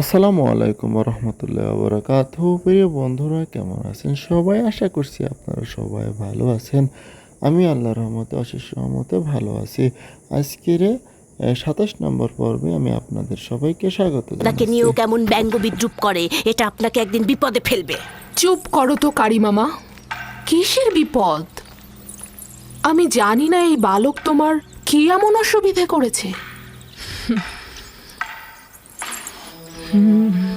আসসালামু আলাইকুম রহমতুল্লাহ বরকাত প্রিয় বন্ধুরা কেমন আছেন সবাই? আশা করছি আপনারা সবাই ভালো আছেন। আমি আল্লাহ রহমতে অশেষ রহমতে ভালো আছি। আজকের সাতাশ নম্বর পর্বে আমি আপনাদের সবাইকে স্বাগত তাকে নিয়েও কেমন ব্যঙ্গ বিদ্রুপ করে এটা আপনাকে একদিন বিপদে ফেলবে। চুপ করো তো কারি মামা। কিসের বিপদ? আমি জানি না এই বালক তোমার কি এমন অসুবিধে করেছে। Mm-hmm.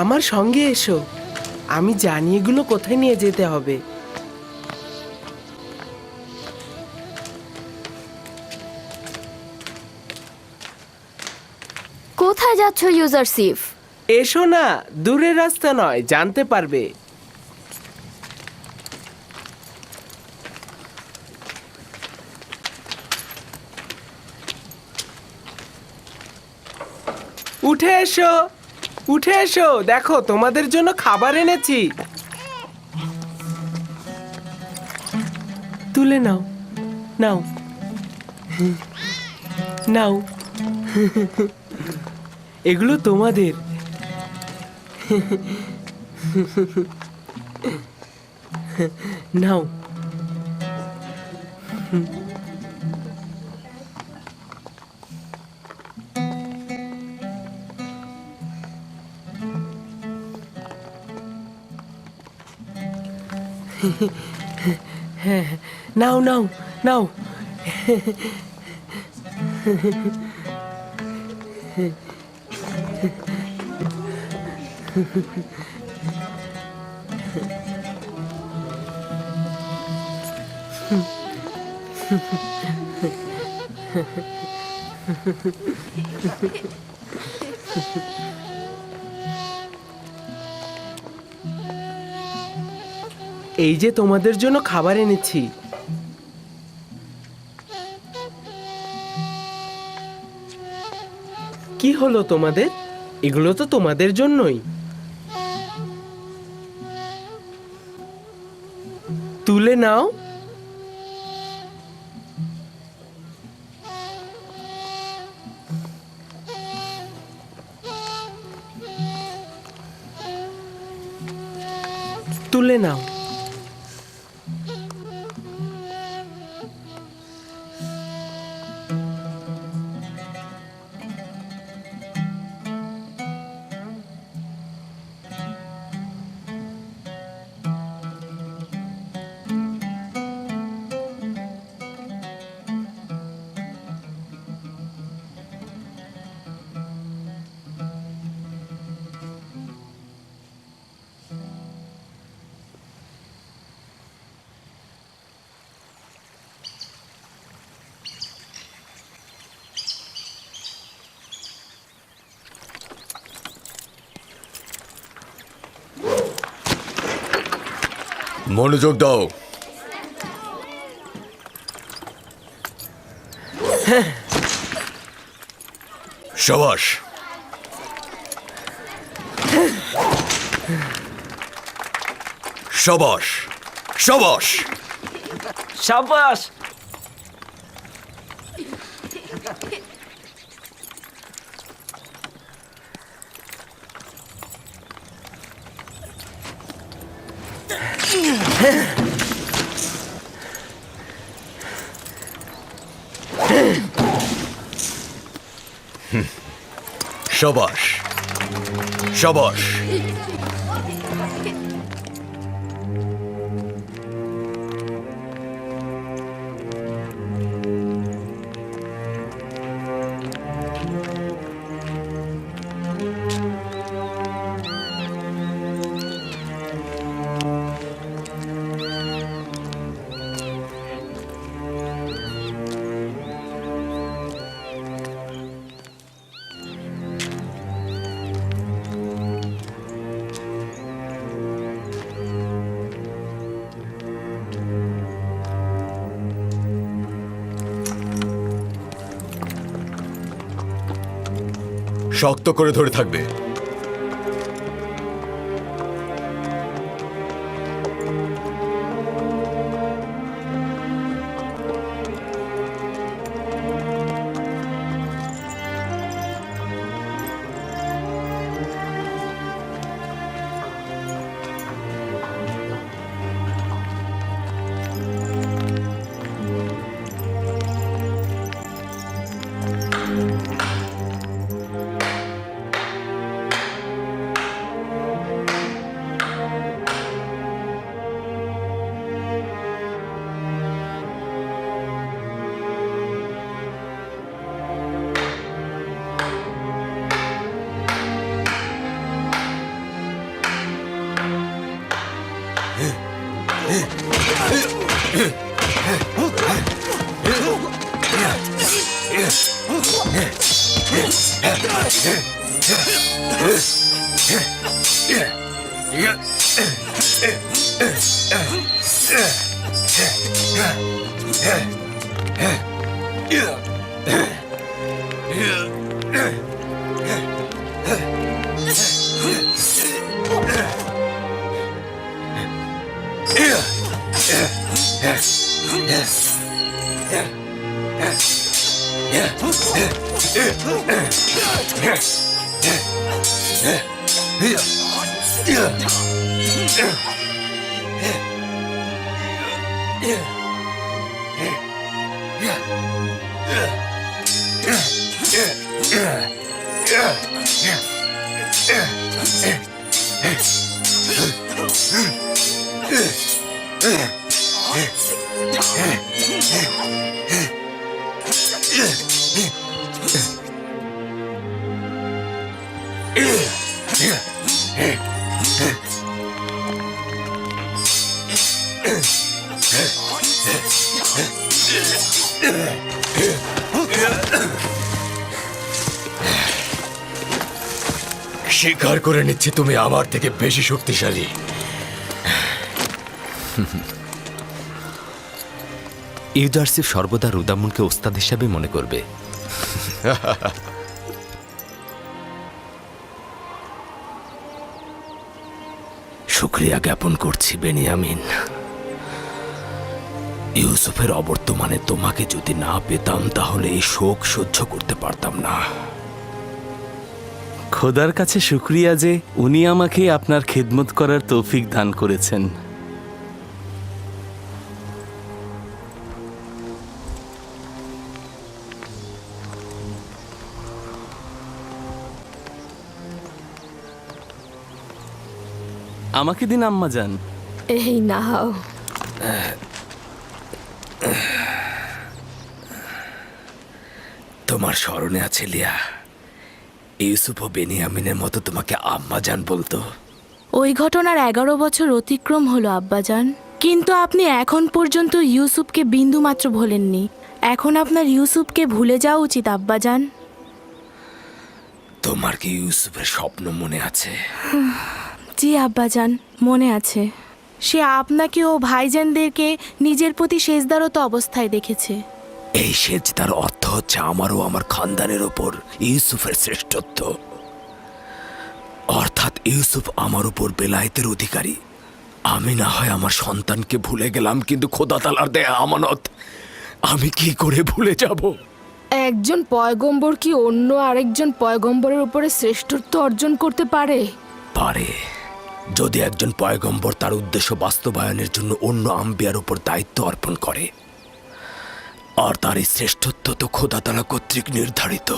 আমার সঙ্গে এসো। আমি জানি এগুলো কোথায় নিয়ে যেতে হবে। কোথায় যাচ্ছ ইউজার সিফ? এসো না দূরের রাস্তা নয় জানতে পারবে। উঠে এসো। উঠে এসো দেখো তোমাদের জন্য খাবার এনেছি। তুলে নাও নাও নাও। এগুলো তোমাদের। নাও। হ্যাঁ নাও নাও এই যে তোমাদের জন্য খাবার এনেছি। কি হলো তোমাদের? এগুলো তো তোমাদের জন্যই। তুলে নাও। তুলে নাও। মনোযোগ দাও। সবাস। সবাস। সবাস। সবাস। সাবাস সাবাস শক্ত করে ধরে থাকবে। Yeah. স্বীকার করে নিচ্ছি তুমি আমার থেকে বেশি শক্তিশালী। ইউজারসিফ সর্বদা রুদামুনকে ওস্তাদ হিসাবে মনে করবে। শুক্রিয়া জ্ঞাপন করছি বেনিয়ামিন। ইউসুফের অবর্তমানে তোমাকে যদি না পেতাম তাহলে এই শোক সহ্য করতে পারতাম না। খোদার কাছে শুক্রিয়া যে উনি আমাকে আপনার খেদমত করার তৌফিক দান করেছেন। আমাকে দিন আম্মা যান। এই নাও। তোমার স্মরণে আছে লিয়া। ইউসুফ ও বেনিয়ামিনের মতো তোমাকে যান বলতো। ওই ঘটনার এগারো বছর অতিক্রম হলো আব্বাজান। কিন্তু আপনি এখন পর্যন্ত ইউসুফকে বিন্দুমাত্র ভোলেননি। এখন আপনার ইউসুফকে ভুলে যাওয়া উচিত আব্বাজান। তোমার কি ইউসুফের স্বপ্ন মনে আছে? জি আব্বাজান মনে আছে। সে আপনাকে ও ভাইজানদেরকে নিজের প্রতি শেষদারত অবস্থায় দেখেছে। এই সেজদার অর্থ হচ্ছে আমারও আমার খানদানের ওপর ইউসুফের শ্রেষ্ঠত্ব। অর্থাৎ ইউসুফ আমার উপর বেলায়েতের অধিকারী। আমি না হয় আমার সন্তানকে ভুলে গেলাম কিন্তু খোদা তালার দেয়া আমানত। আমি কি করে ভুলে যাব? একজন পয়গম্বর কি অন্য আরেকজন পয়গম্বরের উপরে শ্রেষ্ঠত্ব অর্জন করতে পারে? পারে। যদি একজন পয়গম্বর তার উদ্দেশ্য বাস্তবায়নের জন্য অন্য আম্বিয়ার উপর দায়িত্ব অর্পণ করে আর তার এই শ্রেষ্ঠত্ব তো খোদাতলা কর্তৃক নির্ধারিত।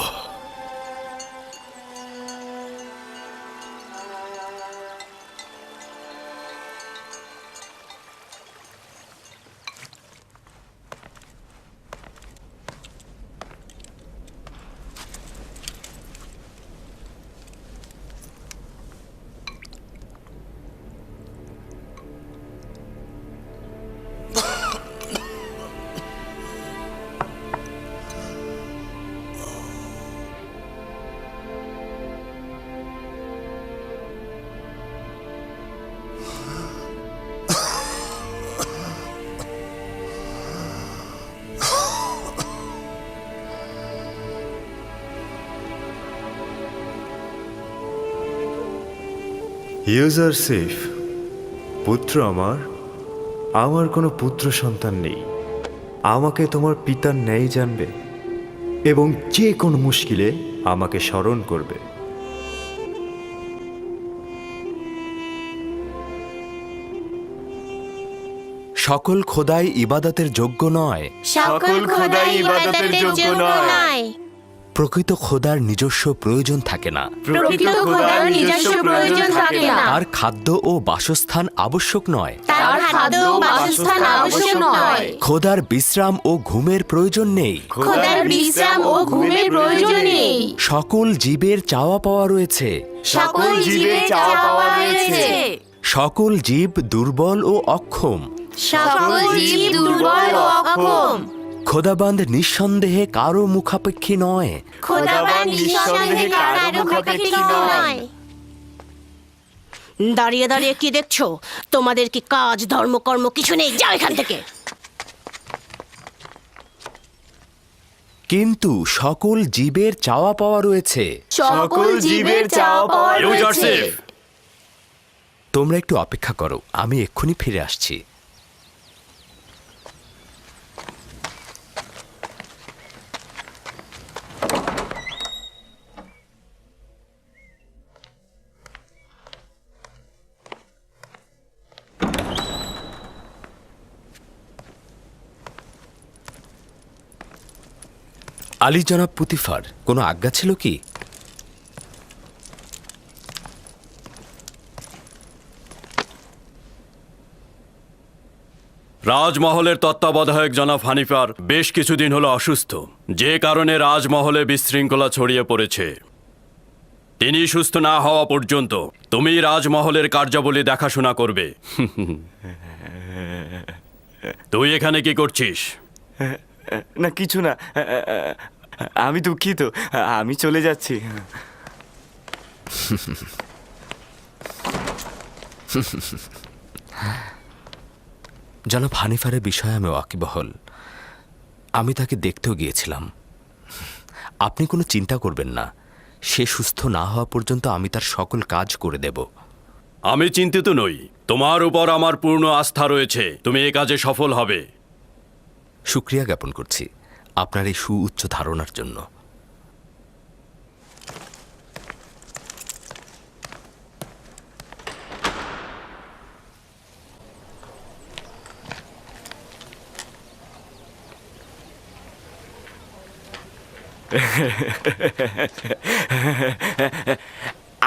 ইউজার সেফ পুত্র আমার আমার কোনো পুত্র সন্তান নেই। আমাকে তোমার পিতার ন্যায় জানবে এবং যে কোনো মুশকিলে আমাকে স্মরণ করবে। সকল খোদাই ইবাদতের যোগ্য নয়। সকল খোদাই ইবাদতের যোগ্য নয়। প্রকৃত খোদার নিজস্ব প্রয়োজন থাকে না। প্রকৃত খোদার নিজস্ব প্রয়োজন থাকে না। আর খাদ্য ও বাসস্থান আবশ্যক নয়। তার খাদ্য ও বাসস্থান আবশ্যক নয়। খোদার বিশ্রাম ও ঘুমের প্রয়োজন নেই। খোদার বিশ্রাম ও ঘুমের প্রয়োজন নেই। সকল জীবের চাওয়া পাওয়া রয়েছে। সকল জীবের চাওয়া পাওয়া রয়েছে। সকল জীব দুর্বল ও অক্ষম। সকল জীব দুর্বল ও অক্ষম। খোদাবান্ধ নিঃসন্দেহে কারও মুখাপেক্ষী নয়। খোদাবান নিঃসন্দেহে কারও মুখাপেক্ষী নয়। দাঁড়িয়ে দাঁড়িয়ে কি দেখছ? তোমাদের কি কাজ ধর্মকর্ম কিছু নেই? যাও এখান থেকে। কিন্তু সকল জীবের চাওয়া পাওয়া রয়েছে। সকল জীবের চাওয়া পাওয়া রয়েছে। তোমরা একটু অপেক্ষা করো আমি এক্ষুনি ফিরে আসছি। আলী জনাব পুতিফার কোনো আজ্ঞা ছিল কি? রাজমহলের তত্ত্বাবধায়ক জনাব হানিফার বেশ কিছুদিন হলো অসুস্থ। যে কারণে রাজমহলে বিশৃঙ্খলা ছড়িয়ে পড়েছে। তিনি সুস্থ না হওয়া পর্যন্ত তুমি রাজমহলের কার্যাবলী দেখাশোনা করবে। তুই এখানে কি করছিস? না কিছু না। আমি দুঃখিত আমি চলে যাচ্ছি। জনাব হানিফারের বিষয়ে আমি ওয়াকিবহল আমি তাকে দেখতেও গিয়েছিলাম। আপনি কোনো চিন্তা করবেন না। সে সুস্থ না হওয়া পর্যন্ত আমি তার সকল কাজ করে দেব। আমি চিন্তিত নই। তোমার উপর আমার পূর্ণ আস্থা রয়েছে। তুমি এ কাজে সফল হবে। শুক্রিয়া জ্ঞাপন করছি। আপনার এই সুউচ্চ ধারণার জন্য।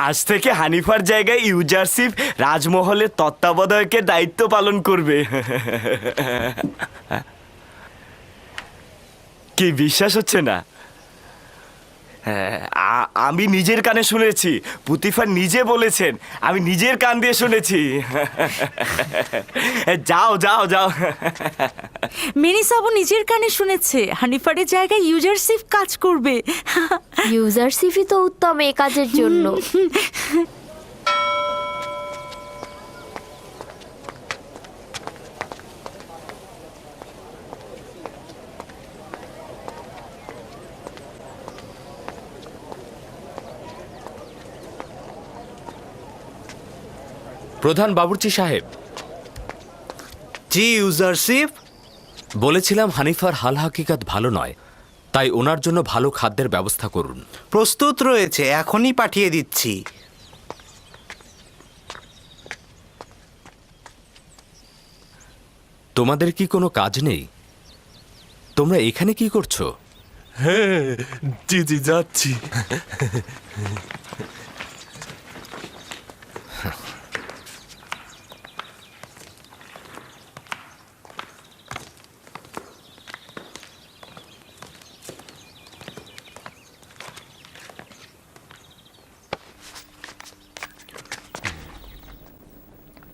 আজ থেকে হানিফার জায়গায় ইউজারশিপ রাজমহলের তত্ত্বাবধায়কের দায়িত্ব পালন করবে। কি বিশ্বাস হচ্ছে না? হ্যাঁ, আমি নিজের কানে শুনেছি পুতিফার নিজে বলেছেন আমি নিজের কান দিয়ে শুনেছি। যাও যাও যাও। মেনিসাবও নিজের কানে শুনেছে হানিফারের জায়গায় ইউজারশিপ কাজ করবে। ইউজারশিপই তো উত্তম এ কাজের জন্য। প্রধান বাবুর্চি সাহেব। জি ইউজারশিপ। বলেছিলাম হানিফার হাল হাকিকাত ভালো নয় তাই ওনার জন্য ভালো খাদ্যের ব্যবস্থা করুন। প্রস্তুত রয়েছে এখনই পাঠিয়ে দিচ্ছি। তোমাদের কি কোনো কাজ নেই? তোমরা এখানে কি করছ? হ্যাঁ জি জি যাচ্ছি।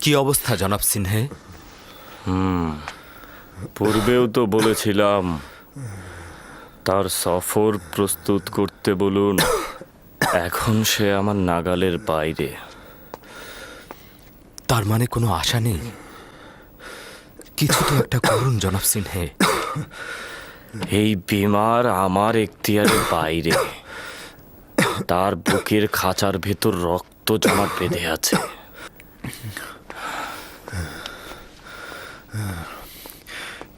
কি অবস্থা জনাব সিনহে? পূর্বেও তো বলেছিলাম তার সফর প্রস্তুত করতে বলুন। এখন সে আমার নাগালের বাইরে। তার মানে কোনো আশা নেই? কিছু তো একটা করুন জনাব সিনহে। এই বিমার আমার এখতিয়ারের বাইরে। তার বুকের খাঁচার ভেতর রক্ত জমাট বেঁধে আছে।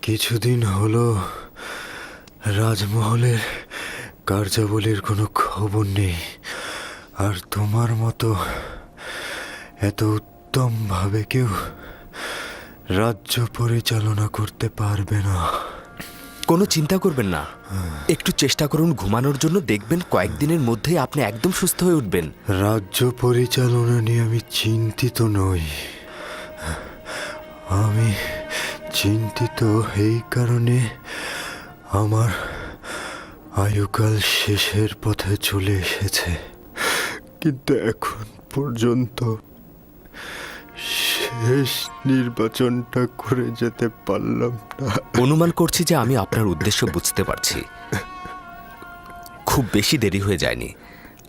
কিছুদিন হলো রাজমহলের কার্যাবলীর কোনো খবর নেই। আর তোমার মতো এত উত্তমভাবে কেউ রাজ্য পরিচালনা করতে পারবে না। কোনো চিন্তা করবেন না। একটু চেষ্টা করুন ঘুমানোর জন্য। দেখবেন কয়েকদিনের মধ্যেই আপনি একদম সুস্থ হয়ে উঠবেন। রাজ্য পরিচালনা নিয়ে আমি চিন্তিত নই। আমি চিন্তিত এই কারণে আমার আয়ুকাল শেষের পথে চলে এসেছে। কিন্তু এখন পর্যন্ত শেষ নির্বাচনটা করে যেতে পারলাম না। অনুমান করছি যে আমি আপনার উদ্দেশ্য বুঝতে পারছি। খুব বেশি দেরি হয়ে যায়নি।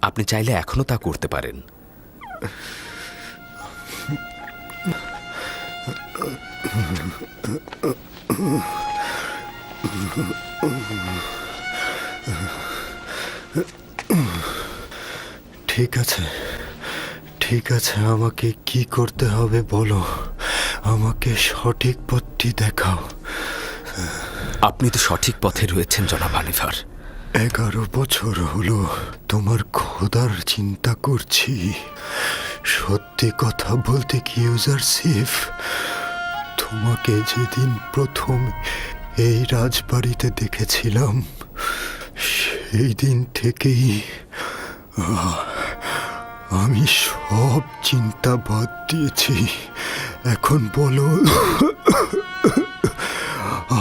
আপনি চাইলে এখনও তা করতে পারেন। ঠিক আছে ঠিক আছে আমাকে কি করতে হবে বলো? আমাকে সঠিক পথটি দেখাও। আপনি তো সঠিক পথে রয়েছেন জনাব হানিফার এগারো বছর হলো তোমার খোদার চিন্তা করছি। সত্যি কথা বলতে কি ইউজারশিপ তোমাকে যেদিন প্রথম এই রাজবাড়িতে দেখেছিলাম, সেই দিন থেকেই আমি সব চিন্তা বাদ দিয়েছি। এখন বলো,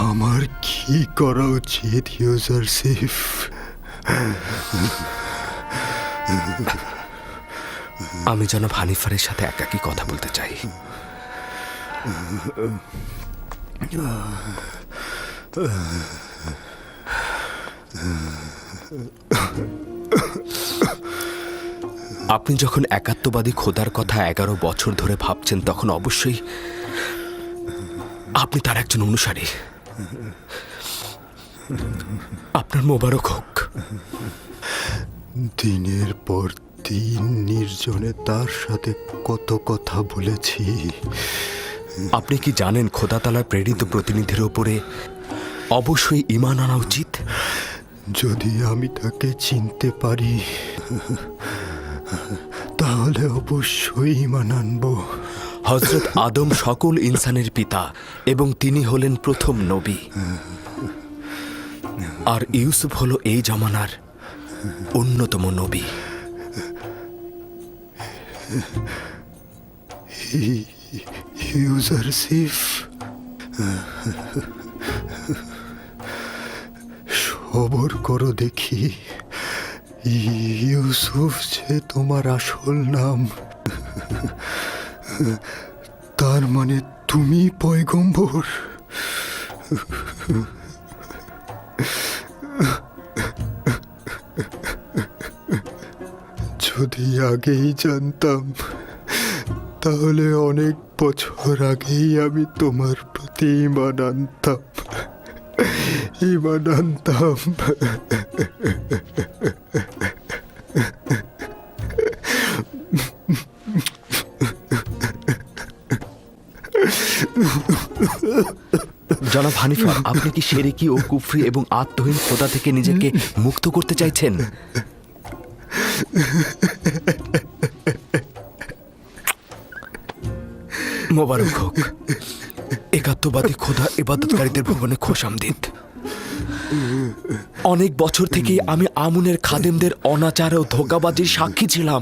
আমার কি করা উচিত, ইউজার সেফ? আমি যেন হানিফারের সাথে একাকি কথা বলতে চাই। আপনি যখন একাত্মবাদী খোদার কথা এগারো বছর ধরে ভাবছেন, তখন অবশ্যই আপনি তার একজন অনুসারী। আপনার মোবারক হোক। দিনের পর দিন নির্জনে তার সাথে কত কথা বলেছি। আপনি কি জানেন খোদাতালার প্রেরিত প্রতিনিধির ওপরে অবশ্যই ইমান আনা উচিত? যদি আমি তাকে চিনতে পারি তাহলে অবশ্যই ইমান আনব। হজরত আদম সকল ইনসানের পিতা এবং তিনি হলেন প্রথম নবী। আর ইউসুফ হলো এই জামানার অন্যতম নবী। ইউজারশিপ সবর করো দেখি। ইউসুফ যে তোমার আসল নাম। তার মানে তুমি পয়গম্বর। যদি আগেই জানতাম তাহলে অনেক বছর আগেই আমি তোমার প্রতি ইমান আনতাম। ইমান আনতাম। জনাব হানিফা, আপনি কি সেরেকি ও কুফরি এবং আত্মহীন খোদা থেকে নিজেকে মুক্ত করতে চাইছেন? মোবারক হোক। একাত্মবাদী খোদা ইবাদতকারীদের ভবনে খোশামদিদ অনেক বছর থেকে আমি আমুনের খাদেমদের অনাচার ও ধোকাবাজির সাক্ষী ছিলাম।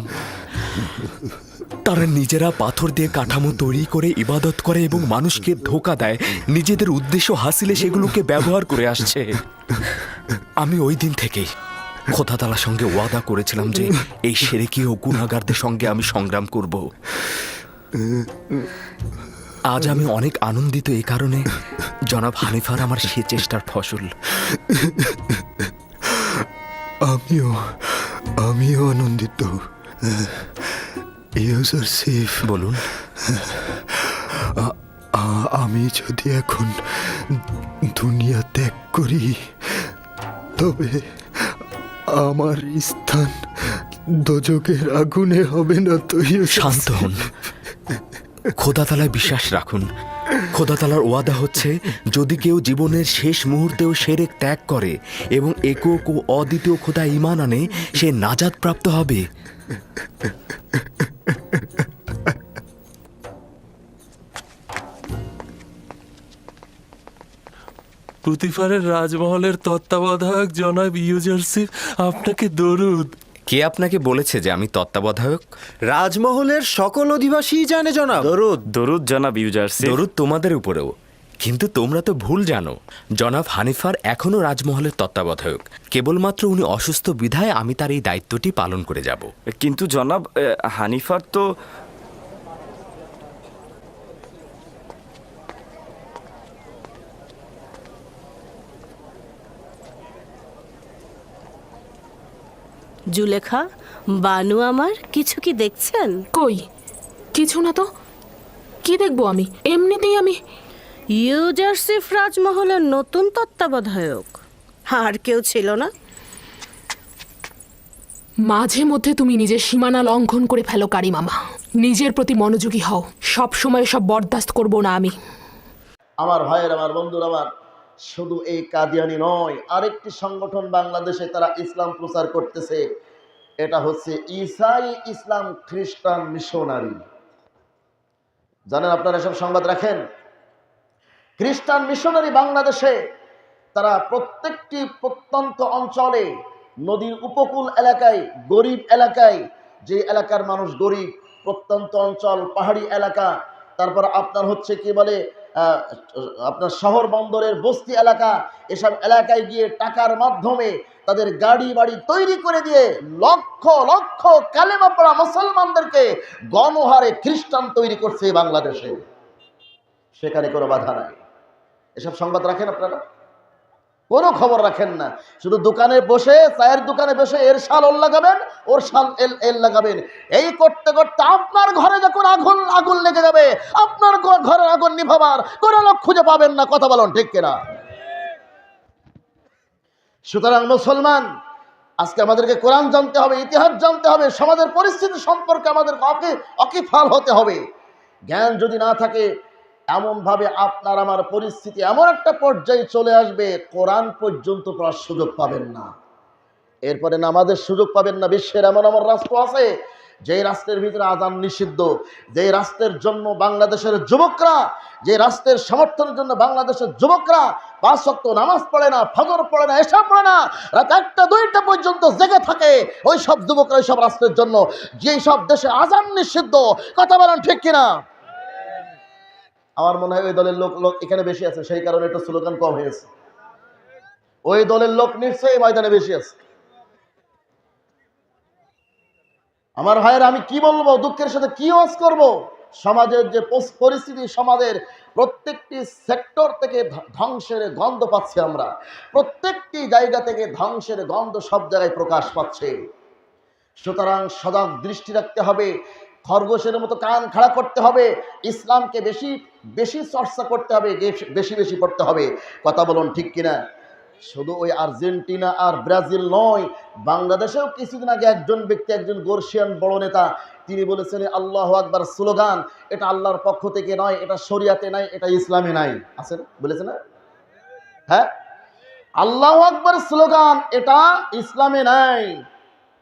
তারা নিজেরা পাথর দিয়ে কাঠামো তৈরি করে ইবাদত করে এবং মানুষকে ধোকা দেয়। নিজেদের উদ্দেশ্য হাসিলে সেগুলোকে ব্যবহার করে আসছে। আমি ওই দিন থেকেই খোদাতালার সঙ্গে ওয়াদা করেছিলাম যে এই সেরেকি ও গুণাগারদের সঙ্গে আমি সংগ্রাম করব। আজ আমি অনেক আনন্দিত এই কারণে জনাব হানিফার আমার সে চেষ্টার ফসল। আমিও আমিও আনন্দিত। ইউজারশিপ বলুন। আমি যদি এখন দুনিয়া ত্যাগ করি তবে আমার স্থান দোজকের আগুনে হবে না তো শান্ত হন। খোদাতালায় বিশ্বাস রাখুন। খোদাতালার ওয়াদা হচ্ছে, যদি কেউ জীবনের শেষ মুহূর্তেও সেরেক ত্যাগ করে এবং একক ও অদ্বিতীয় খোদা ইমান আনে, সে নাজাদ প্রাপ্ত হবে। পুতিফারের রাজমহলের তত্ত্বাবধায়ক জনাব ইউজারশিপ আপনাকে দরুদ। কে আপনাকে বলেছে যে আমি তত্ত্বাবধায়ক? রাজমহলের সকল অধিবাসী জানে জনাব। দরুদ। দরুদ জনাব ইউজার্সি দরুদ তোমাদের উপরেও। কিন্তু তোমরা তো ভুল জানো। জনাব হানিফার এখনও রাজমহলের তত্ত্বাবধায়ক। কেবলমাত্র উনি অসুস্থ বিধায় আমি তার এই দায়িত্বটি পালন করে যাব। কিন্তু জনাব হানিফার তো জুলেখা বানু আমার কিছু কি দেখছেন? কই? কিছু না তো। কি দেখব আমি? এমনিতেই আমি ইউজারসিফ রাজমহলের নতুন তত্ত্বাবধায়ক। আর কেউ ছিল না? মাঝে মধ্যে তুমি নিজের সীমানা লঙ্ঘন করে ফেলো কারি মামা নিজের প্রতি মনোযোগী হও। সব সময় সব বরদাস্ত করব না আমি। আমার ভাইয়ের আমার বন্ধুর আমার শুধু এই কাদিয়ানি নয়, আরেকটি সংগঠন বাংলাদেশে তারা ইসলাম প্রচার করতেছে। এটা হচ্ছে ইসাই ইসলাম খ্রিস্টান মিশনারি। জানেন আপনারা এসব সংবাদ রাখেন? খ্রিস্টান মিশনারি বাংলাদেশে তারা প্রত্যেকটি প্রত্যন্ত অঞ্চলে, নদীর উপকূল এলাকায়, গরিব এলাকায়, যে এলাকার মানুষ গরিব, প্রত্যন্ত অঞ্চল, পাহাড়ি এলাকা, তারপর আপনার হচ্ছে কি বলে আপনার শহর বন্দরের বস্তি এলাকা, এসব এলাকায় গিয়ে টাকার মাধ্যমে তাদের গাড়ি বাড়ি তৈরি করে দিয়ে লক্ষ লক্ষ কালেমা পড়া মুসলমানদেরকে গণহারে খ্রিস্টান তৈরি করছে বাংলাদেশে। সেখানে কোনো বাধা নাই। এসব সংবাদ রাখেন আপনারা? কোনো খবর রাখেন না। শুধু দোকানে বসে, চায়ের দোকানে বসে এর শাল ওর লাগাবেন, ওর শাল এল এল লাগাবেন। এই করতে করতে আপনার ঘরে যখন আগুন আগুন লেগে যাবে, আপনার ঘরের আগুন নিভাবার কোনো লোক খুঁজে পাবেন না, কথা বলুন ঠিক কিনা? সুতরাং মুসলমান, আজকে আমাদেরকে কোরআন জানতে হবে, ইতিহাস জানতে হবে, সমাজের পরিস্থিতি সম্পর্কে আমাদের অকিফাল হতে হবে। জ্ঞান যদি না থাকে এমনভাবে আপনার আমার পরিস্থিতি এমন একটা পর্যায়ে চলে আসবে, কোরআন পর্যন্ত পড়ার সুযোগ পাবেন না। এরপরে নামাজের সুযোগ পাবেন না, বিশ্বের এমন এমন রাষ্ট্র আছে যে রাষ্ট্রের ভিতরে আজান নিষিদ্ধ যে রাষ্ট্রের জন্য বাংলাদেশের যুবকরা যে রাষ্ট্রের সমর্থনের জন্য বাংলাদেশের যুবকরা পাঁচ শক্ত নামাজ পড়ে না, ফজর পড়ে না এসব পড়ে না, রাত একটা, দুইটা পর্যন্ত জেগে থাকে ওই সব যুবকরা ওই সব রাষ্ট্রের জন্য, যেই সব দেশে আজান নিষিদ্ধ। কথা বলেন ঠিক কিনা? আমার মনে হয় ওই দলের লোক লোক এখানে বেশি আছে, সেই কারণে একটু স্লোগান কম হয়েছে। ওই দলের লোক নিশ্চয়ই ময়দানে বেশি আছে। আমার ভাইয়ের, আমি কি বলব? দুঃখের সাথে কি ওয়াজ করব? সমাজের যে পরিস্থিতি, সমাজের প্রত্যেকটি সেক্টর থেকে ধ্বংসের গন্ধ পাচ্ছি আমরা। প্রত্যেকটি জায়গা থেকে ধ্বংসের গন্ধ সব জায়গায় প্রকাশ পাচ্ছে। সুতরাং সজাগ দৃষ্টি রাখতে হবে। খরগোশের মতো কান খাড়া করতে হবে, ইসলামকে বেশি বেশি চর্চা করতে হবে, বেশি বেশি পড়তে হবে। কথা বলুন ঠিক কিনা? শুধু ওই আর্জেন্টিনা আর ব্রাজিল নয়, বাংলাদেশেও কিছুদিন আগে একজন ব্যক্তি, একজন গোর্শিয়ান বড় নেতা, তিনি বলেছেন, আল্লাহ আকবার স্লোগান, এটা আল্লাহর পক্ষ থেকে নয়, এটা শরিয়াতে নাই, এটা ইসলামে নাই। আছে বলেছে না? হ্যাঁ? আল্লাহ আকবর স্লোগান, এটা ইসলামে নাই।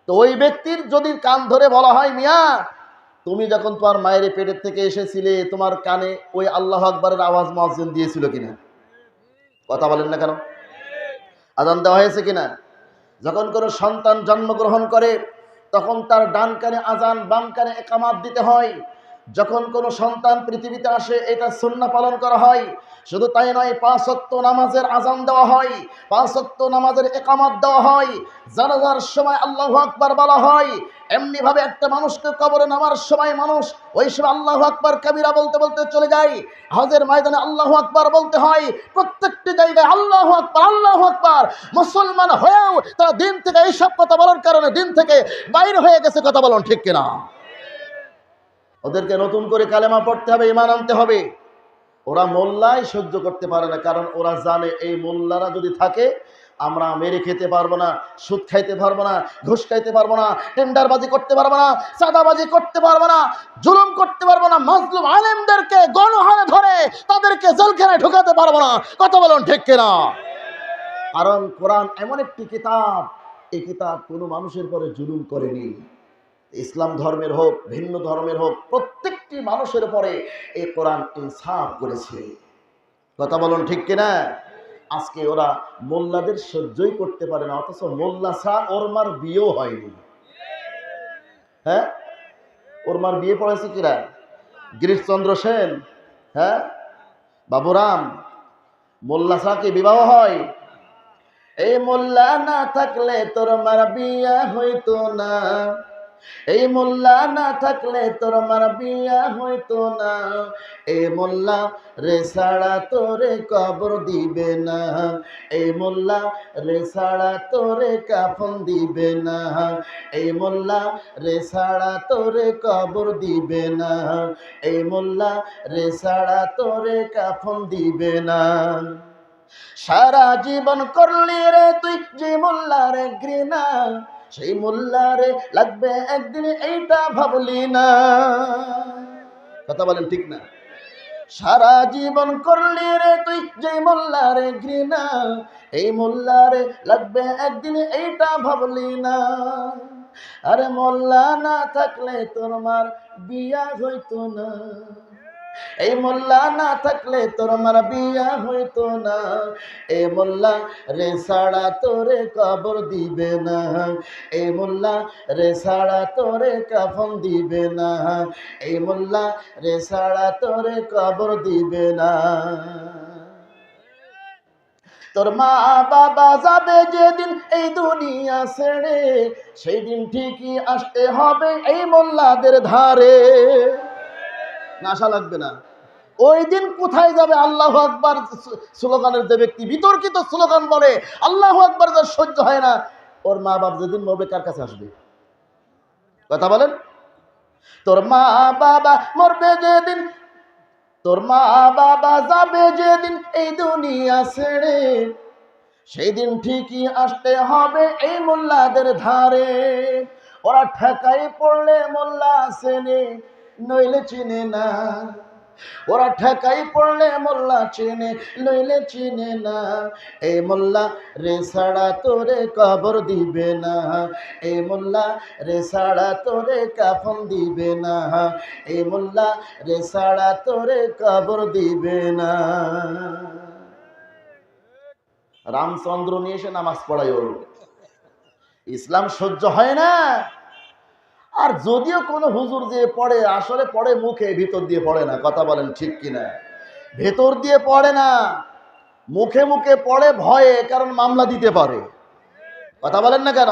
তো ওই ব্যক্তির যদি কান ধরে বলা হয়, মিয়া তুমি যখন তোমার মায়ের পেটের থেকে এসেছিলে, তোমার কানে ওই আল্লাহ আকবরের আওয়াজ মহাজন দিয়েছিল কিনা? কথা বলেন না কেন? আদান দেওয়া হয়েছে কিনা? যখন কোনো সন্তান জন্মগ্রহণ করে, তখন তার ডান কানে আজান, বাম কানে একামাত দিতে হয়। যখন কোনো সন্তান পৃথিবীতে আসে, এটা সুন্না পালন করা হয়। শুধু তাই নয় পাঁচত্ব নামাজের আজান দেওয়া হয় পাঁচত্ব নামাজের একামাত দেওয়া হয়। জানাজার সময় আল্লাহ আকবার বলা হয়। এমনি ভাবে একটা মানুষকে কবরে নামার সময় মানুষ ওই সময় আল্লাহ আকবার কবিরা বলতে বলতে চলে যায়। হজের ময়দানে আল্লাহ আকবার বলতে হয়। প্রত্যেকটি জায়গায় আল্লাহ আকবার আল্লাহ আকবার। মুসলমান হয়েও তারা দিন থেকে এইসব কথা বলার কারণে দিন থেকে বাইরে হয়ে গেছে, কথা বলুন ঠিক কিনা। ওদেরকে নতুন করে কালেমা পড়তে হবে ইমান আনতে হবে। ওরা মোল্লাই সহ্য করতে পারে না, কারণ ওরা জানে এই মোল্লারা যদি থাকে, আমরা মেরে খেতে পারব না, সুদ খাইতে পারব না, ঘুষ খাইতে পারব না, টেন্ডারবাজি করতে পারব না, চাঁদাবাজি করতে পারব না, জুলুম করতে পারব না, মাজলুম আলেমদেরকে গণহারে ধরে তাদেরকে জেলখানায় ঢুকাতে পারব না। কথা বলুন ঠিক কিনা? কারণ কোরআন এমন একটি কিতাব, এই কিতাব কোনো মানুষের পরে জুলুম করেনি। ইসলাম ধর্মের হোক, ভিন্ন ধর্মের হোক, প্রত্যেকটি মানুষের উপরে এই কোরআন ইনসাফ করেছে। কথা বলুন ঠিক কিনা? আজকে ওরা মোল্লাদের সহ্যই করতে পারে না, অথচ মোল্লা ছাড়া ওর মার বিয়েও হয়নি। হ্যাঁ? ওর মার বিয়ে পড়েছে কিরা গিরিশচন্দ্র সেন হ্যাঁ? বাবুরাম মোল্লা ছাড়া কি বিবাহ হয়? এই মোল্লা না থাকলে তোর মার বিয়া হইতো না। এই মোল্লা না থাকলে তোর মার বিয়া হইতো না। এই মোল্লা রে সাড়া তোরে কবর দিবে না। এই মোল্লা রে সাড়া তোরে কাফন দিবে না। এই মোল্লা রে সাড়া তোরে কবর দিবে না। এই মোল্লা রে সাড়া তোরে কাফন দিবে না। সারা জীবন করলি রে তুই যে মোল্লা মোল্লারে ঘৃণা। সেই মোল্লারে লাগবে একদিন এইটা ভাবলি না। কথা বলেন ঠিক না? সারা জীবন করলি রে তুই যে মোল্লারে ঘৃণা, এই মোল্লারে লাগবে একদিন এইটা ভাবলি না। আরে মোল্লা না থাকলে তোর মার বিয়া হইতো না। এই মোল্লা না থাকলে তোর আমার বিয়া হইতো না। এ মোল্লা রে সাড়া তোরে কবর দিবে না। এ মোল্লা রে সাড়া তোরে কাফন দিবে না। এই মোল্লা রে সাড়া তোরে কবর দিবে না। তোর মা বাবা যাবে যেদিন এই দুনিয়া ছেড়ে, সেই দিন ঠিকই আসতে হবে এই মোল্লাদের ধারে। না আশা লাগবে না। ওই দিন কোথায় যাবে? আল্লাহ আকবার স্লোগানের যে ব্যক্তি, বিতর্কিত স্লোগান বলে, আল্লাহ আকবার যার সহ্য হয় না। ওর মা বাপ যেদিন মরবে, কার কাছে আসবে? কথা বলেন। তোর মা বাবা মরবে যেদিন, তোর মা বাবা যাবে যেদিন এই দুনিয়া ছেড়ে। সেই দিন ঠিকই আসতে হবে এই মোল্লাদের ধারে। ওরা ঠেকাই পড়লে মোল্লা চেনে নইলে চিনে না। ওরা ঠেকাই পড়লে মোল্লা চিনে, নইলে চিনে না। এই মোল্লা রে সাড়া তোরে কবর দিবে না। এই মোল্লা রে সাড়া তোরে কাফন দিবে না। এই মোল্লা রে সাড়া তোরে কবর দিবে না। রামচন্দ্র নিয়ে এসে নামাজ পড়াই ওর। ইসলাম সহ্য হয় না। আর যদিও কোনো হুজুর দিয়ে পড়ে, আসলে পড়ে মুখে, ভিতর দিয়ে পড়ে না। কথা বলেন ঠিক কিনা? ভেতর দিয়ে পড়ে না, মুখে মুখে পড়ে ভয়ে, কারণ মামলা দিতে পারে। কথা বলেন না কেন?